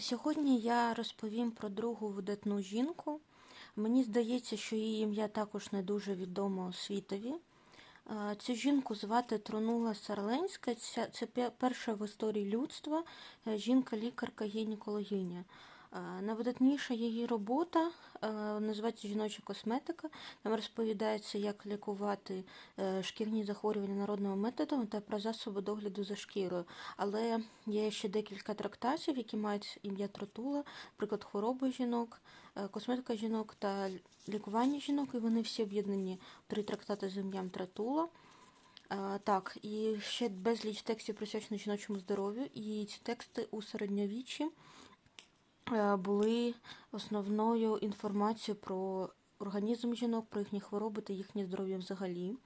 Сьогодні я розповім про другу видатну жінку. Мені здається, що її ім'я також не дуже відомо світові. Цю жінку звати Тронула Сарленська. Це перша в історії людства е, жінка-лікарка гінекологиня. Найвидатніша її робота е, називається Жіноча косметика. Там розповідається, як лікувати е, шкірні захворювання народним методом та про засоби догляду за шкірою. Але є ще декілька трактатів, які мають ім'я Тротула, наприклад, хвороби жінок, е, косметика жінок та лікування жінок, і вони всі об'єднані три трактати з ім'ям Тротула. Так, і ще безліч текстів присвячено жіночому здоров'ю, і ці тексти у середньовіччі були основною інформацією про організм жінок, про їхні хвороби та їхнє здоров'я взагалі.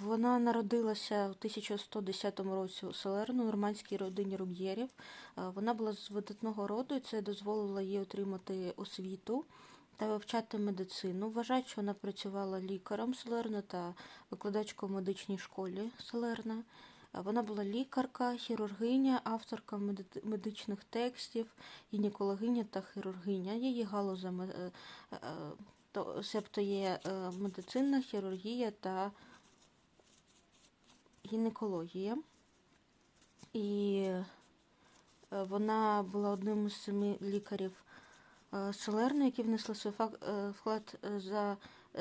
Вона народилася у 1110 році у Салерну, нормандській родині Руб'єрів. Вона була з видатного роду, і це дозволило їй отримати освіту та вивчати медицину. Вважають, що вона працювала лікарем Салерна та викладачкою в медичній школі Салерна. Вона була лікарка, хірургиня, авторка медичних текстів, гінекологиня та хірургиня. Її галузами е, е, то, себто є е, медицина, хірургія та гінекологія. І вона була одним із семи лікарів Селерни, які внесли свій вклад за,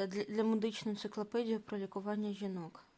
для медичної енциклопедії про лікування жінок.